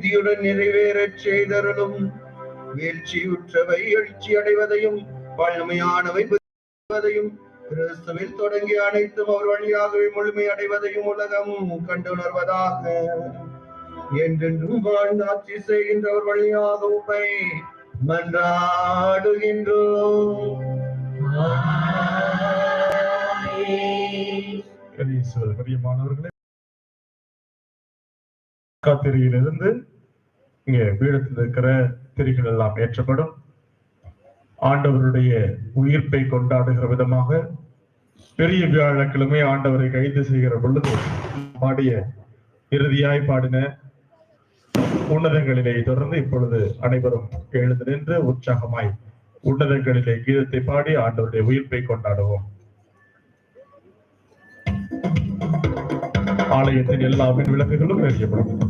நீதியுடன் நிறைவேறச் செய்தருளும். வீழ்ச்சியுற்றவை எழுச்சி அடைவதையும் வல்லமையானவை புதுவதையும் கிறிஸ்துவில் தொடங்கி அனைத்தும் அவர் வழியாகவே முழுமை அடைவதையும் உலகம் கண்டுணர்வதாக. என்றென்றும் வாழ்ந்து ஆட்சி செய்கின்றவர் வழியாக உண்மை மன்றாடுகின்றோம். பிரியமானவர்களே காத்திரியிலிருந்து இங்கே பீடத்தில் இருக்கிற திரிகள் எல்லாம் ஏற்றப்படும். ஆண்டவருடைய உயிர்ப்பை கொண்டாடுகிற விதமாக பெரிய வியாழக்கிழமை ஆண்டவரை கைது செய்கிற பொழுது பாடிய இறுதியாய் பாடின உன்னதங்களிலே தொடர்ந்து இப்பொழுது அனைவரும் எழுந்து நின்று உற்சாகமாய் உன்னதங்களிலே கீதத்தை பாடி ஆண்டவருடைய உயிர்ப்பை கொண்டாடுவோம். ஆலயத்தின் எல்லா மின் விளக்குகளும் எரியப்படும்.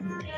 Yeah.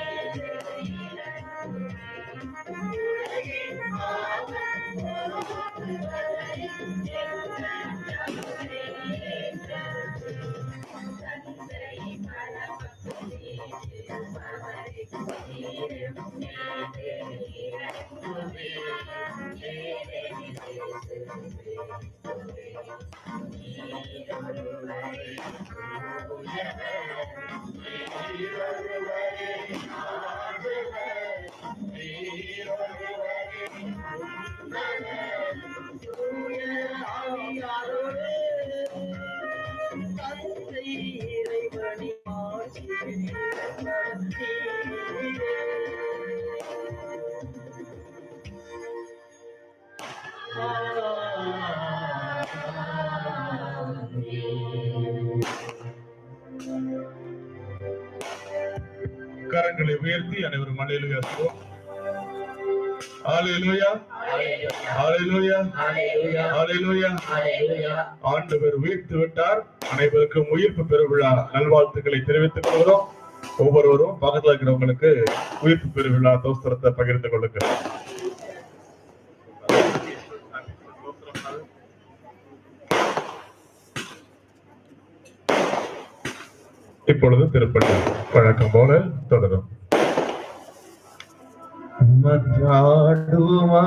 கரங்களை உயர்த்தி அனைவரும் ஹalleluya ஹalleluya ஆண்டவர் உயிர்த்து விட்டார் அனைவருக்கும் உயிர்ப்பு பெருவிழா நல்வாழ்த்துக்களை தெரிவித்துக் கொள்கிறோம். ஒவ்வொருவரும் பக்கத்துல இருக்கிறவங்களுக்கு உயிர்ப்பு பெருவிழா தோஸ்திரத்தை பகிர்ந்து கொள்ளுங்க இப்பொழுது திருப்பள்ளி வழக்கம் போல தொடரும். மன்றாடுவோமா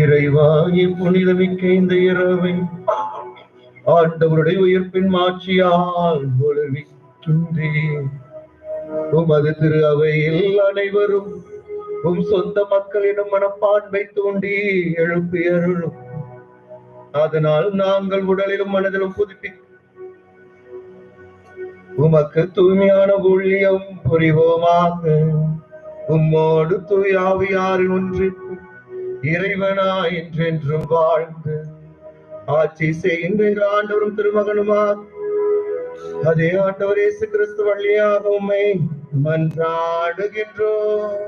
இறைவாகி புனிதமிக்க இந்த இரவை ஆண்டவருடைய உயிர்ப்பின் மாட்சியால் ஒளிர்விக்கின்றேன் உமது திரு அவையில் அனைவரும் உம் சொந்த மக்களிடம் மனப்பான்மை தூண்டி எழுப்பி அருளும். அதனால் நாங்கள் உடலிலும் மனதிலும் புதுப்பி உமக்கு தூய்மையான ஊழியம் புரிவோமாக. உம்மோடு தூயாவியாரின் ஒன்றிற்கு இறைவனா என்றென்றும் வாழ்ந்து ஆட்சி செய்கின்ற ஆண்டவரும் திருமகனுமா அதே ஆண்டவர் இயேசு கிறிஸ்து வழியாக உண்மை மன்றாடுகின்றோம்.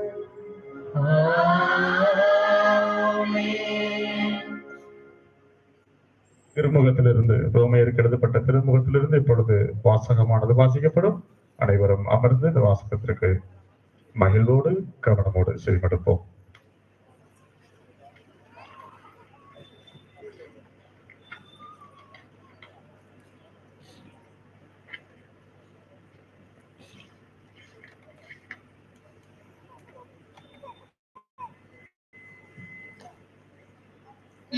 திருமுகத்திலிருந்து ரோமையருக்கு எழுதப்பட்ட திருமுகத்திலிருந்து இப்பொழுது வாசகமானது வாசிக்கப்படும். அனைவரும் அமர்ந்து இந்த வாசகத்திற்கு மகிழ்வோடு கவனமோடு செவிமடுப்போம்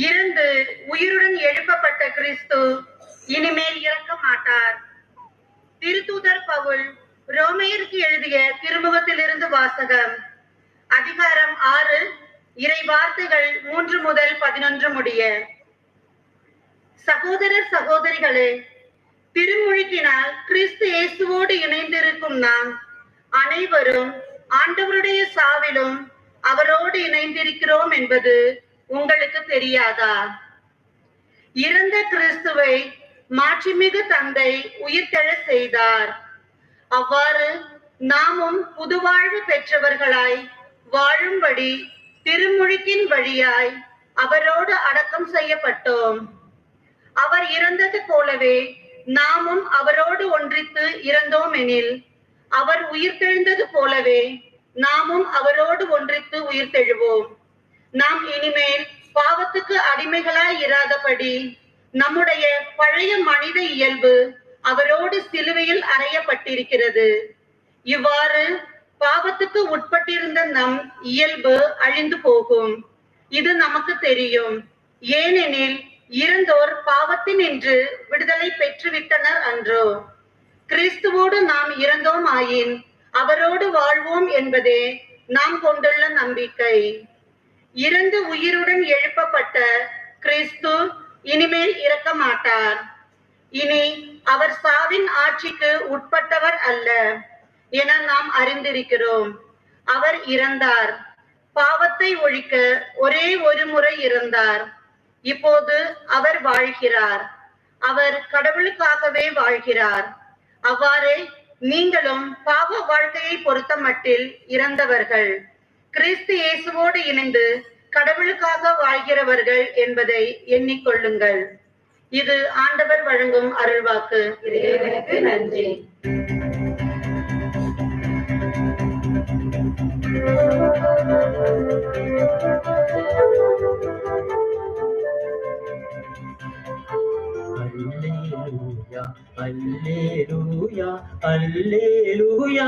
இருந்து உயிருடன் எழுப்பப்பட்ட கிறிஸ்து இனிமேல் இறக்க மாட்டார். திருத்தூதர் பவுல் ரோமையருக்கு எழுதிய திருமுகத்திலிருந்து வாசகம் அதிகாரம் ஆறு இறை வார்த்தைகள் மூன்று முதல் பதினொன்று முடிய. சகோதரர் சகோதரிகளே திருமுழுக்கினால் கிறிஸ்து இயேசுவோடு இணைந்திருக்கும் நாம் அனைவரும் ஆண்டவருடைய சாவிலும் அவரோடு இணைந்திருக்கிறோம் என்பது உங்களுக்கு தெரியாதா? இறந்த கிறிஸ்துவை மாட்சிமிகு தந்தை உயிர்த்தெழ செய்தார். அவ்வாறு நாமும் புதுவாழ்வு பெற்றவர்களாய் வாழும்படி திருமுழுக்கின் வழியாய் அவரோடு அடக்கம் செய்யப்பட்டோம். அவர் இறந்தது போலவே நாமும் அவரோடு ஒன்றித்து இறந்தோம் எனில் அவர் உயிர்த்தெழுந்தது போலவே நாமும் அவரோடு ஒன்றித்து உயிர்த்தெழுவோம். நாம் இனிமேல் பாவத்துக்கு அடிமைகளாய் இராதபடி நம்முடைய பழைய மனித இயல்பு அவரோடு சிலுவையில் அறையப்பட்டிருக்கிறது. இவ்வாறு பாவத்துக்கு உட்பட்டிருந்த நம் இயல்பு அழிந்து போகும். இது நமக்கு தெரியும். ஏனெனில் இறந்தோர் பாவத்தினின்று விடுதலை பெற்றுவிட்டனர் அன்றோ. கிறிஸ்துவோடு நாம் இறந்தோம் ஆயின் அவரோடு வாழ்வோம் என்பதே நாம் கொண்டுள்ள நம்பிக்கை. இறந்து உயிருடன் எழுப்பப்பட்ட கிறிஸ்து இனிமேல் இறக்க மாட்டார் இனி அவர் சாவின் ஆட்சிக்கு உட்பட்டவர் அல்ல என நாம் அறிந்திருக்கிறோம். அவர் இறந்தார். பாவத்தை ஒழிக்க ஒரே ஒரு முறை இறந்தார். இப்போது அவர் வாழ்கிறார். அவர் கடவுளுக்காகவே வாழ்கிறார். அவ்வாறே நீங்களும் பாவ வாழ்க்கையை பொறுத்த மட்டில் இறந்தவர்கள். கிறிஸ்து இயேசுவோடு இணைந்து கடவுளுக்காக வாழ்கிறவர்கள் என்பதை எண்ணிக்கொள்ளுங்கள். இது ஆண்டவர் வழங்கும் அருள்வாக்கு. நன்றி. அல்லேலூயா அல்லேலூயா அல்லேலூயா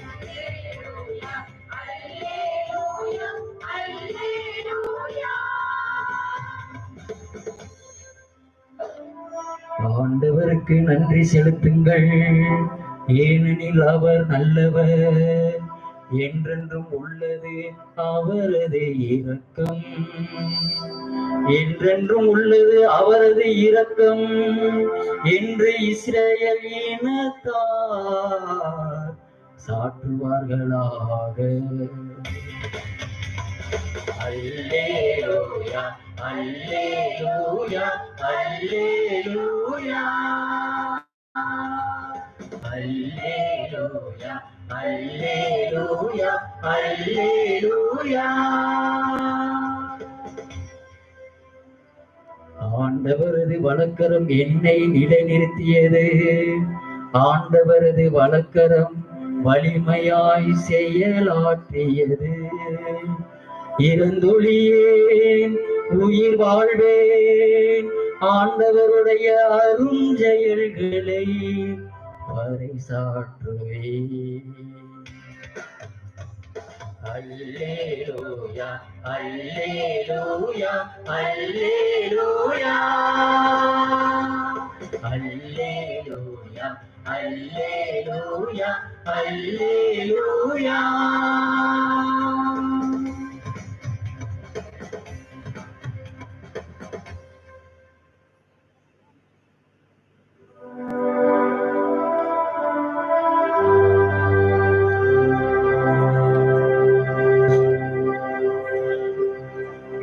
ஆண்டவருக்கு நன்றி செலுத்துங்கள். ஏனெனில் அவர் நல்லவர். என்றென்றும் உள்ளது அவரது இரக்கம். என்றென்றும் உள்ளது அவரது இரக்கம். என்று இஸ்ரேல் இனத்தார் சாற்றுவார்களாக. அல்லேலூயா. அல்லேலூயா அல்லேலூயா. அல்லேலூயா அல்லேலூயா அல்லேலூயா. ஆண்டவரது வழக்கரம் என்னை நிலைநிறுத்தியது. ஆண்டவரது வழக்கரம் வலிமையாய் செயலாற்றியது. இருந்துளியேன் உயிர் வாழ்வேன். ஆண்டவருடைய அருஞ்செயல்களை பறைசாற்றுவேன் அல்லேலூயா அல்லேலூயா அல்லேலூயா. அல்லேலூயா அல்லேலூயா அல்லேலூயா.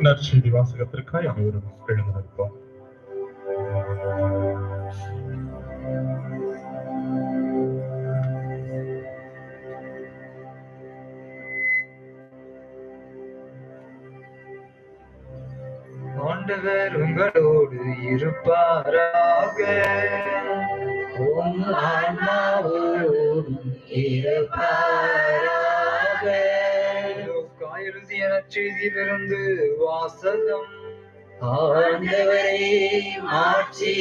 நற்செய்தி வாசகத்திற்காய் அனைவரும் எழுந்திருப்போம். ஆண்டவர் உங்களோடு இருப்பாராக. உம் ஆன்மாவோடும் இருப்பாராக. எழுதிய நற்செய்தியிலிருந்து வாசகம். ஆண்டவரே மாற்றி